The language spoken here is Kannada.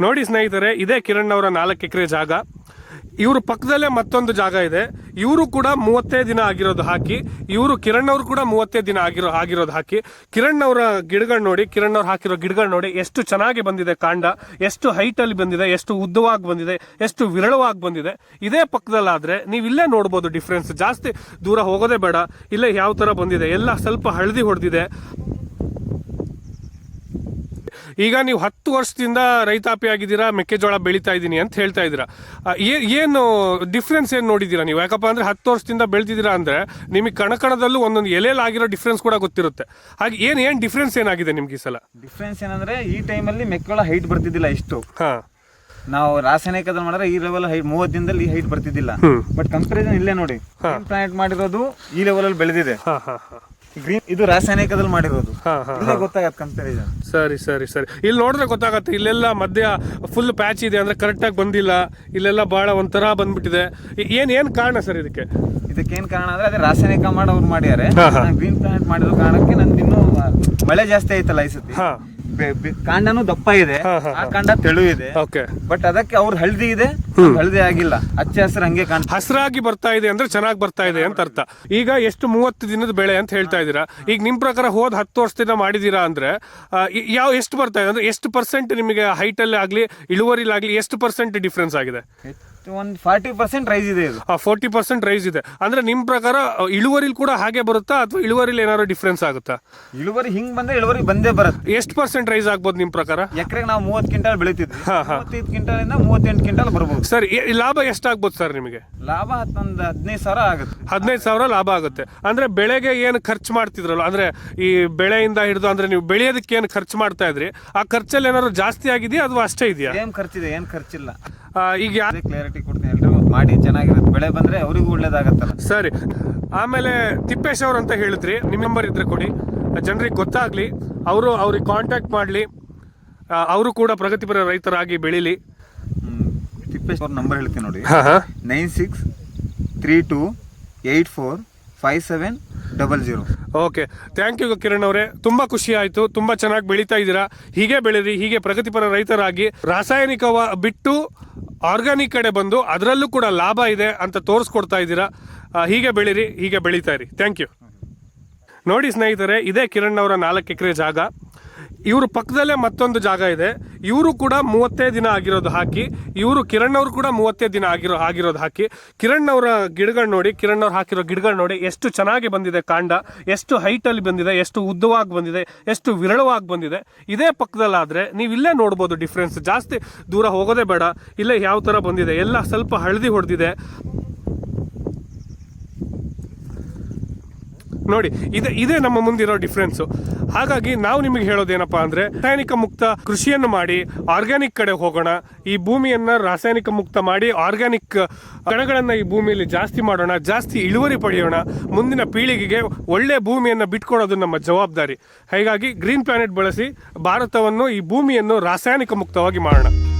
ನೋಡಿ ಸ್ನೇಹಿತರೆ, ಇದೇ ಕಿರಣ್ ಅವರ ನಾಲ್ಕು ಎಕರೆ ಜಾಗ. ಇವರು ಪಕ್ಕದಲ್ಲೇ ಮತ್ತೊಂದು ಜಾಗ ಇದೆ. ಇವರು ಕೂಡ ಮೂವತ್ತೇ ದಿನ ಆಗಿರೋದು ಹಾಕಿ, ಇವರು ಕಿರಣ್ ಅವರು ಕೂಡ ಮೂವತ್ತೇ ದಿನ ಆಗಿರೋ, ಆಗಿರೋದು ಹಾಕಿ. ಕಿರಣ್ ಅವರ ಗಿಡಗಳು ನೋಡಿ, ಕಿರಣ್ ಅವ್ರು ಹಾಕಿರೋ ಗಿಡಗಳು ನೋಡಿ, ಎಷ್ಟು ಚೆನ್ನಾಗಿ ಬಂದಿದೆ ಕಾಂಡ, ಎಷ್ಟು ಹೈಟ್ ಅಲ್ಲಿ ಬಂದಿದೆ, ಎಷ್ಟು ಉದ್ದವಾಗಿ ಬಂದಿದೆ, ಎಷ್ಟು ವಿರಳವಾಗಿ ಬಂದಿದೆ. ಇದೇ ಪಕ್ಕದಲ್ಲಾದ್ರೆ ನೀವು ಇಲ್ಲೇ ನೋಡ್ಬೋದು ಡಿಫ್ರೆನ್ಸ್ ಜಾಸ್ತಿ ದೂರ ಹೋಗೋದೇ ಬೇಡ. ಇಲ್ಲೇ ಯಾವ ತರ ಬಂದಿದೆ, ಎಲ್ಲ ಸ್ವಲ್ಪ ಹಳದಿ ಹೊಡೆದಿದೆ. ಈಗ ನೀವು ಹತ್ತು ವರ್ಷದಿಂದ ರೈತಾಪಿ ಆಗಿದ್ದೀರಾ ಮೆಕ್ಕೆಜೋಳ ಬೆಳೀತಾ ಇದ್ದೀನಿ ಅಂತ ಹೇಳ್ತಾ ಇದ್ದೀರಾ. ಏನು ಡಿಫ್ರೆನ್ಸ್ ಏನು ನೋಡಿದ್ದೀರಾ ನೀವು? ಯಾಕಪ್ಪ ಅಂದರೆ ಹತ್ತು ವರ್ಷದಿಂದ ಬೆಳೆದಿದ್ದೀರಾ ಅಂದರೆ ನಿಮಗೆ ಕಣಕಣದಲ್ಲೂ ಒಂದೊಂದು ಎಲೆಯಲ್ಲಿ ಆಗಿರೋ ಡಿಫ್ರೆನ್ಸ್ ಕೂಡ ಗೊತ್ತಿರುತ್ತೆ. ಹಾಗೆ ಏನು ಏನು ಡಿಫ್ರೆನ್ಸ್ ಏನಾಗಿದೆ ನಿಮ್ಗೆ ಈ ಸಲ? ಡಿಫ್ರೆನ್ಸ್ ಏನಂದ್ರೆ ಈ ಟೈಮಲ್ಲಿ ಮೆಕ್ಕೆಜೋಳ ಹೈಟ್ ಬರ್ತಿದ್ದಿಲ್ಲ ಇಷ್ಟು. ಹಾಂ. ನಾವು ರಾಸಾಯನಿಕದಲ್ಲಿ ಮಾಡಿದ್ರೆ ಈ ಲೆವೆಲ್ ಹೈ ಮೂವತ್ತು ದಿನದಲ್ಲಿ ಈ ಹೈಟ್ ಬರ್ತಿದ್ದಿಲ್ಲ. ಬಟ್ ಕಂಪ್ಯಾರಿಸನ್ ಇಲ್ಲೇ ನೋಡಿ. ಪ್ಲಾಂಟ್ ಮಾಡಿರೋದು ಈ ಲೆವೆಲ್ ಅಲ್ಲಿ ಬೆಳೆದಿದೆ. ಗ್ರೀನ್ ಇದು ರಾಸಾಯನಿಕದಲ್ಲಿ ಮಾಡಿರೋದು. ಹಾಂ ಹಾಂ ಇಲ್ಲೇ ಗೊತ್ತಾಗತ್ತೆ ಕಂಪ್ಯಾರಿಸನ್ ಸರಿ ಸರಿ ಸರಿ. ಇಲ್ಲಿ ನೋಡಿದ್ರೆ ಗೊತ್ತಾಗತ್ತೆ ಇಲ್ಲೆಲ್ಲ ಮಧ್ಯ ಫುಲ್ ಪ್ಯಾಚ್ ಇದೆ ಅಂದ್ರೆ ಕರೆಕ್ಟಾಗಿ ಬಂದಿಲ್ಲ. ಇಲ್ಲೆಲ್ಲ ಬಹಳ ಒಂಥರ ಬಂದ್ಬಿಟ್ಟಿದೆ. ಏನ್ ಏನ್ ಕಾರಣ ಸರ್ ಇದಕ್ಕೆ? ಇದಕ್ಕೆ ಏನ್ ಕಾರಣ ಅಂದ್ರೆ ಅದೇ ರಾಸಾಯನಿಕ ಮಾಡಿ ಅವ್ರು ಮಾಡ್ಯಾರೆ. ಗ್ರೀನ್ ಪ್ಲಾಂಟ್ ಮಾಡಿರೋ ಕಾರಣಕ್ಕೆ ನಂದು ಇನ್ನೂ ಮಳೆ ಜಾಸ್ತಿ ಆಯ್ತಲ್ಲ ಈ ಸತಿ. ಕಾಂಡನೂ ದಪ್ಪ ಇದೆ. ಆ ಕಾಂಡ ತೆಳು ಇದೆ. ಓಕೆ. ಬಟ್ ಅದಕ್ಕೆ ಅವ್ರ ಹಳದಿ ಇದೆ ಹಳದಿ ಆಗಿಲ್ಲ. ಹಚ್ಚ ಹಸಿರು ಹಂಗೆ ಕಾಣ್ ಹಸಿರಾಗಿ ಬರ್ತಾ ಇದೆ ಅಂದ್ರೆ ಚೆನ್ನಾಗಿ ಬರ್ತಾ ಇದೆ ಅಂತ ಅರ್ಥ. ಈಗ ಎಷ್ಟು ಮೂವತ್ತು ದಿನದ ಬೆಳೆ ಅಂತ ಹೇಳ್ತಾ ಇದ್ದೀರಾ. ಈಗ ನಿಮ್ ಪ್ರಕಾರ ಹೋದ್ ಹತ್ತು ವರ್ಷದಿಂದ ಮಾಡಿದೀರಾ ಅಂದ್ರೆ ಯಾವ ಎಷ್ಟು ಬರ್ತಾ ಇದೆ ಅಂದ್ರೆ ಎಷ್ಟು ಪರ್ಸೆಂಟ್ ನಿಮಗೆ ಹೈಟ್ ಅಲ್ಲಿ ಆಗ್ಲಿ ಇಳುವರಿಲಾಗ್ಲಿ ಎಷ್ಟು ಪರ್ಸೆಂಟ್ ಡಿಫ್ರೆನ್ಸ್ ಆಗಿದೆ? ಒಂದು ಫಾರ್ಟಿ ಪರ್ಸೆಂಟ್ ರೈಸ್ ಇದೆ ಇದು. ಫೋರ್ಟಿ ಪರ್ಸೆಂಟ್ ರೈಸ್ ಇದೆ. ಅಂದ್ರೆ ನಿಮ್ಮ ಪ್ರಕಾರ ಇಳುವರಿಲಿ ಕೂಡ ಹಾಗೆ ಬರುತ್ತಾ ಅಥವಾ ಇಳುವರಿಲಿ ಏನಾದ್ರು ಡಿಫ್ರೆನ್ಸ್ ಆಗುತ್ತಾ? ಇಳುವರಿ ಹಿಂಗ್ ಬಂದ್ರೆ ಇಳುವರಿ ಬಂದೇ ಬರುತ್ತೆ. ಎಷ್ಟು ಪರ್ಸೆಂಟ್ ರೈಸ್ ಆಗ್ಬೋದು ನಿಮ್ಮ ಪ್ರಕಾರ? ಎಕರೆಗೆ ನಾವು ಮೂವತ್ತು ಕ್ವಿಂಟಲ್ ಬೆಳಿತಿದ್ವಿ. ಹಾ, ಹಾ. ಮೂವತ್ತೈದು ಕ್ವಿಂಟಲ್ ಇಂದ ಮೂವತ್ತೆಂಟು ಕ್ವಿಂಟಲ್ ಬರ್ಬೋದು. ಸರ್ ಈ ಲಾಭ ಎಷ್ಟಾಗ್ಬೋದು ಸರ್ ನಿಮಗೆ? ಲಾಭ ಹತ್ತೊಂದು ಹದಿನೈದು ಸಾವಿರ ಆಗುತ್ತೆ. ಹದಿನೈದು ಸಾವಿರ ಲಾಭ ಆಗುತ್ತೆ. ಅಂದ್ರೆ ಬೆಳೆಗೆ ಏನು ಖರ್ಚು ಮಾಡ್ತಿದ್ರಲ್ಲ ಅಂದ್ರೆ ಈ ಬೆಳೆಯಿಂದ ಹಿಡಿದು ಅಂದ್ರೆ ನೀವು ಬೆಳೆಯೋದಕ್ಕೆ ಏನು ಖರ್ಚು ಮಾಡ್ತಾ ಇದ್ರಿ ಆ ಖರ್ಚಲ್ಲಿ ಏನಾದ್ರು ಜಾಸ್ತಿ ಆಗಿದೆಯಾ ಅಥವಾ ಅಷ್ಟೇ ಇದೆಯಾ? ಏನ್ ಖರ್ಚಿದೆ ಏನ್ ಖರ್ಚಿಲ್ಲ. ಈಗ ಕ್ಲಾರಿಟಿ ಕೊಡ್ತೀನಿ ಎಲ್ರಿಗೂ. ಮಾಡಿ ಚೆನ್ನಾಗಿರುತ್ತೆ. ಬೆಳೆ ಬಂದ್ರೆ ಅವರಿಗೂ ಒಳ್ಳೇದಾಗತ್ತಲ್ಲ ಸರಿ. ಆಮೇಲೆ ತಿಪ್ಪೇಶ್ ಅವ್ರು ಅಂತ ಹೇಳಿದ್ರಿ. ನಿಮ್ಮ ನಂಬರ್ ಇದ್ರೆ ಕೊಡಿ. ಜನರಿಗೆ ಗೊತ್ತಾಗ್ಲಿ. ಅವರು ಅವ್ರಿಗೆ ಕಾಂಟ್ಯಾಕ್ಟ್ ಮಾಡಲಿ. ಅವರು ಕೂಡ ಪ್ರಗತಿಪರ ರೈತರಾಗಿ ಬೆಳೀಲಿ. ತಿಪ್ಪೇಶ್ ಅವ್ರ ನಂಬರ್ ಹೇಳ್ತೀನಿ ನೋಡಿ. Nine six three two eight four five seven double zero okay thank you Kiran ಅವರೇ. ತುಂಬಾ ಖುಷಿ ಆಯ್ತು. ತುಂಬಾ ಚೆನ್ನಾಗಿ ಬೆಳೀತಾ ಇದ್ದೀರಾ? ಹೀಗೆ ಬೆಳೀರಿ ಹೀಗೆ ಪ್ರಗತಿಪರ ರೈತರಾಗಿ ರಾಸಾಯನಿಕ ಬಿಟ್ಟು ಆರ್ಗಾನಿಕ್ ಕಡೆ ಬಂದು ಅದರಲ್ಲೂ ಕೂಡ ಲಾಭ ಇದೆ ಅಂತ ತೋರಿಸ್ಕೊಡ್ತಾ ಇದ್ದೀರಾ? ಹೀಗೆ ಬೆಳೀರಿ, ಹೀಗೆ ಬೆಳೀತಾ ಇರಿ. ಥ್ಯಾಂಕ್ ಯು ನೋಡಿ ಸ್ನೇಹಿತರೆ, ಇದೇ ಕಿರಣ್ ಅವರ ನಾಲ್ಕು ಎಕರೆ ಜಾಗ. ಇವ್ರ ಪಕ್ಕದಲ್ಲೇ ಮತ್ತೊಂದು ಜಾಗ ಇದೆ. ಇವರು ಕೂಡ ಮೂವತ್ತೇ ದಿನ ಆಗಿರೋದು ಹಾಕಿ, ಇವರು ಕಿರಣ್ ಅವರು ಕೂಡ ಮೂವತ್ತೇ ದಿನ ಆಗಿರೋ, ಆಗಿರೋದು ಹಾಕಿ. ಕಿರಣ್ ಅವರ ಗಿಡಗಳು ನೋಡಿ, ಕಿರಣ್ ಅವ್ರು ಹಾಕಿರೋ ಗಿಡಗಳು ನೋಡಿ ಎಷ್ಟು ಚೆನ್ನಾಗಿ ಬಂದಿದೆ ಕಾಂಡ, ಎಷ್ಟು ಹೈಟ್ ಅಲ್ಲಿ ಬಂದಿದೆ, ಎಷ್ಟು ಉದ್ದವಾಗಿ ಬಂದಿದೆ, ಎಷ್ಟು ವಿರಳವಾಗಿ ಬಂದಿದೆ. ಇದೇ ಪಕ್ಕದಲ್ಲಾದರೆ ನೀವು ಇಲ್ಲೇ ನೋಡ್ಬೋದು ಡಿಫ್ರೆನ್ಸ್ ಜಾಸ್ತಿ ದೂರ ಹೋಗೋದೇ ಬೇಡ. ಇಲ್ಲೇ ಯಾವ ತರ ಬಂದಿದೆ? ಎಲ್ಲ ಸ್ವಲ್ಪ ಹಳದಿ ಹೊಡೆದಿದೆ. ನೋಡಿ, ಇದೆ, ಇದೇ ನಮ್ಮ ಮುಂದಿರೋ ಡಿಫ್ರೆನ್ಸು ಹಾಗಾಗಿ ನಾವು ನಿಮಗೆ ಹೇಳೋದೇನಪ್ಪ ಅಂದ್ರೆ, ರಾಸಾಯನಿಕ ಮುಕ್ತ ಕೃಷಿಯನ್ನು ಮಾಡಿ ಆರ್ಗ್ಯಾನಿಕ್ ಕಡೆ ಹೋಗೋಣ. ಈ ಭೂಮಿಯನ್ನು ರಾಸಾಯನಿಕ ಮುಕ್ತ ಮಾಡಿ ಆರ್ಗ್ಯಾನಿಕ್ ಕಣಗಳನ್ನು ಈ ಭೂಮಿಯಲ್ಲಿ ಜಾಸ್ತಿ ಮಾಡೋಣ, ಜಾಸ್ತಿ ಇಳುವರಿ ಪಡೆಯೋಣ. ಮುಂದಿನ ಪೀಳಿಗೆಗೆ ಒಳ್ಳೆ ಭೂಮಿಯನ್ನು ಬಿಟ್ಕೊಡೋದು ನಮ್ಮ ಜವಾಬ್ದಾರಿ. ಹೀಗಾಗಿ ಗ್ರೀನ್ ಪ್ಲಾನೆಟ್ ಬಳಸಿ ಭಾರತವನ್ನು ಈ ಭೂಮಿಯನ್ನು ರಾಸಾಯನಿಕ ಮುಕ್ತವಾಗಿ ಮಾಡೋಣ.